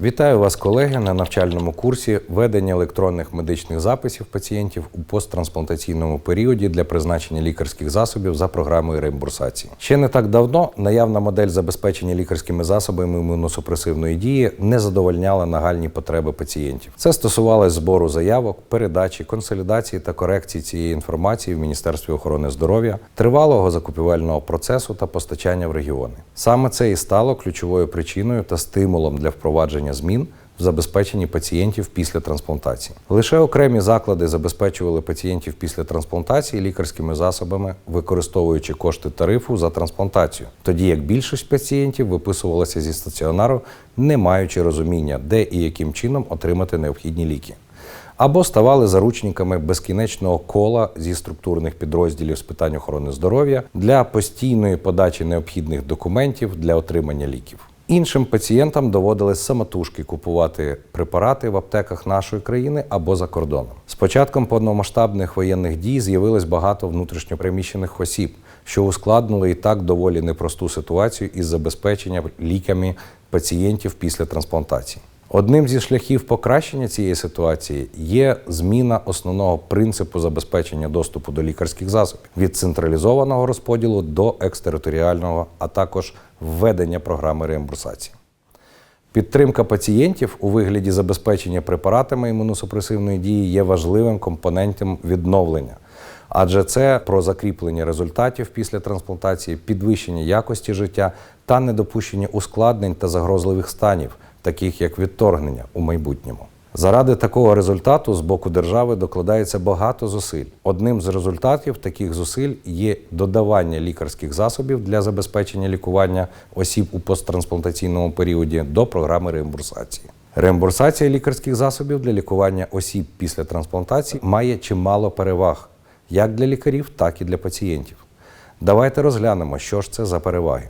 Вітаю вас, колеги, на навчальному курсі ведення електронних медичних записів пацієнтів у посттрансплантаційному періоді для призначення лікарських засобів за програмою реімбурсації. Ще не так давно наявна модель забезпечення лікарськими засобами імуносупресивної дії не задовольняла нагальні потреби пацієнтів. Це стосувалось збору заявок, передачі, консолідації та корекції цієї інформації в Міністерстві охорони здоров'я, тривалого закупівельного процесу та постачання в регіони. Саме це і стало ключовою причиною та стимулом для впровадження змін в забезпеченні пацієнтів після трансплантації. Лише окремі заклади забезпечували пацієнтів після трансплантації лікарськими засобами, використовуючи кошти тарифу за трансплантацію, тоді як більшість пацієнтів виписувалася зі стаціонару, не маючи розуміння, де і яким чином отримати необхідні ліки. Або ставали заручниками безкінечного кола зі структурних підрозділів з питань охорони здоров'я для постійної подачі необхідних документів для отримання ліків. Іншим пацієнтам доводилось самотужки купувати препарати в аптеках нашої країни або за кордоном. З початком повномасштабних воєнних дій з'явилось багато внутрішньопереміщених осіб, що ускладнили і так доволі непросту ситуацію із забезпеченням ліками пацієнтів після трансплантації. Одним зі шляхів покращення цієї ситуації є зміна основного принципу забезпечення доступу до лікарських засобів від централізованого розподілу до екстериторіального, а також введення програми реімбурсації. Підтримка пацієнтів у вигляді забезпечення препаратами імуносупресивної дії є важливим компонентом відновлення, адже це про закріплення результатів після трансплантації, підвищення якості життя та недопущення ускладнень та загрозливих станів, таких як відторгнення у майбутньому. Заради такого результату з боку держави докладається багато зусиль. Одним з результатів таких зусиль є додавання лікарських засобів для забезпечення лікування осіб у посттрансплантаційному періоді до програми реімбурсації. Реімбурсація лікарських засобів для лікування осіб після трансплантації має чимало переваг як для лікарів, так і для пацієнтів. Давайте розглянемо, що ж це за переваги.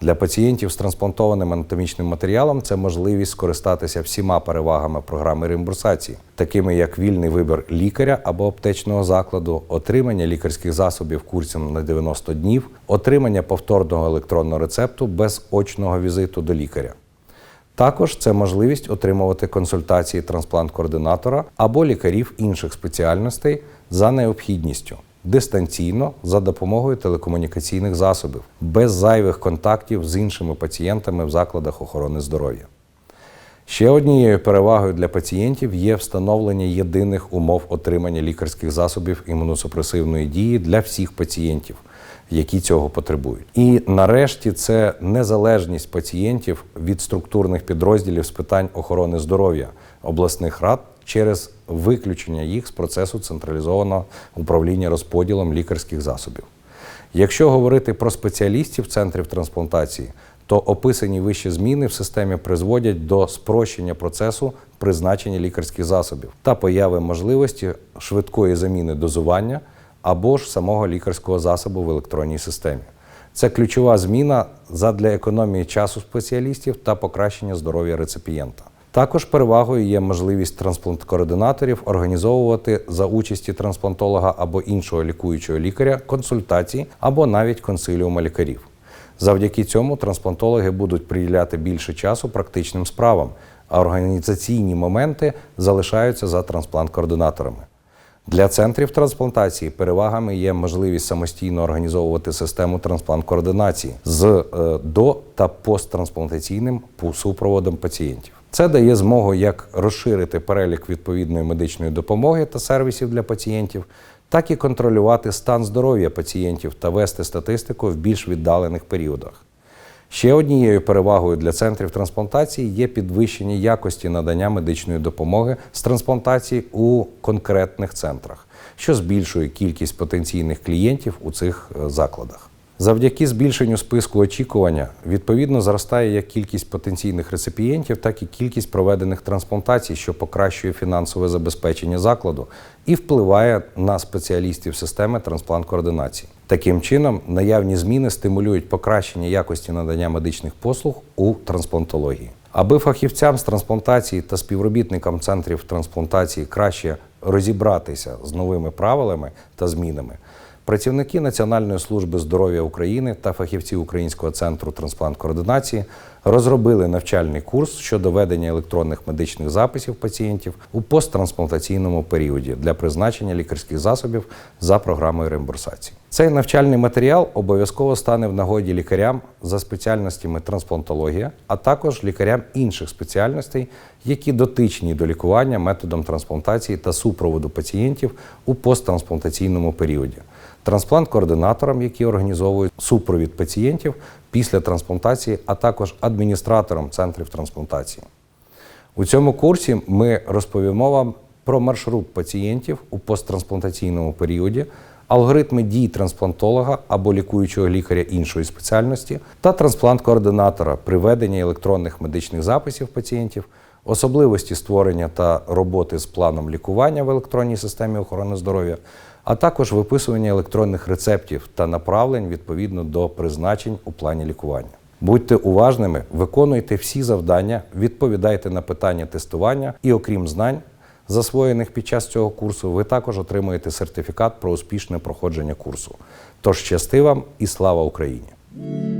Для пацієнтів з трансплантованим анатомічним матеріалом це можливість скористатися всіма перевагами програми реімбурсації, такими як вільний вибір лікаря або аптечного закладу, отримання лікарських засобів курсом на 90 днів, отримання повторного електронного рецепту без очного візиту до лікаря. Також це можливість отримувати консультації трансплант-координатора або лікарів інших спеціальностей за необхідністю дистанційно за допомогою телекомунікаційних засобів, без зайвих контактів з іншими пацієнтами в закладах охорони здоров'я. Ще однією перевагою для пацієнтів є встановлення єдиних умов отримання лікарських засобів імуносупресивної дії для всіх пацієнтів, які цього потребують. І нарешті це незалежність пацієнтів від структурних підрозділів з питань охорони здоров'я обласних рад через виключення їх з процесу централізованого управління розподілом лікарських засобів. Якщо говорити про спеціалістів центрів трансплантації, то описані вище зміни в системі призводять до спрощення процесу призначення лікарських засобів та появи можливості швидкої заміни дозування або ж самого лікарського засобу в електронній системі. Це ключова зміна задля економії часу спеціалістів та покращення здоров'я реципієнта. Також перевагою є можливість трансплант-координаторів організовувати за участі трансплантолога або іншого лікуючого лікаря консультації або навіть консиліума лікарів. Завдяки цьому трансплантологи будуть приділяти більше часу практичним справам, а організаційні моменти залишаються за трансплант-координаторами. Для центрів трансплантації перевагами є можливість самостійно організовувати систему трансплант-координації з е, до та посттрансплантаційним супроводом пацієнтів. Це дає змогу як розширити перелік відповідної медичної допомоги та сервісів для пацієнтів, так і контролювати стан здоров'я пацієнтів та вести статистику в більш віддалених періодах. Ще однією перевагою для центрів трансплантації є підвищення якості надання медичної допомоги з трансплантації у конкретних центрах, що збільшує кількість потенційних клієнтів у цих е, закладах. Завдяки збільшенню списку очікування відповідно зростає як кількість потенційних реципієнтів, так і кількість проведених трансплантацій, що покращує фінансове забезпечення закладу і впливає на спеціалістів системи трансплант-координації. Таким чином, наявні зміни стимулюють покращення якості надання медичних послуг у трансплантології. Аби фахівцям з трансплантації та співробітникам центрів трансплантації краще розібратися з новими правилами та змінами. Працівники Національної служби здоров'я України та фахівці Українського центру трансплант-координації розробили навчальний курс щодо ведення електронних медичних записів пацієнтів у посттрансплантаційному періоді для призначення лікарських засобів за програмою реімбурсації. Цей навчальний матеріал обов'язково стане в нагоді лікарям за спеціальностями трансплантологія, а також лікарям інших спеціальностей, які дотичні до лікування методом трансплантації та супроводу пацієнтів у посттрансплантаційному періоді трансплант-координаторам, які організовують супровід пацієнтів після трансплантації, а також адміністраторам центрів трансплантації. У цьому курсі ми розповімо вам про маршрут пацієнтів у посттрансплантаційному періоді, алгоритми дій трансплантолога або лікуючого лікаря іншої спеціальності та трансплант-координатора при веденні електронних медичних записів пацієнтів, особливості створення та роботи з планом лікування в електронній системі охорони здоров'я, а також виписування електронних рецептів та направлень відповідно до призначень у плані лікування. Будьте уважними, виконуйте всі завдання, відповідайте на питання тестування і, окрім знань, засвоєних під час цього курсу, ви також отримуєте сертифікат про успішне проходження курсу. Тож щасти вам і слава Україні!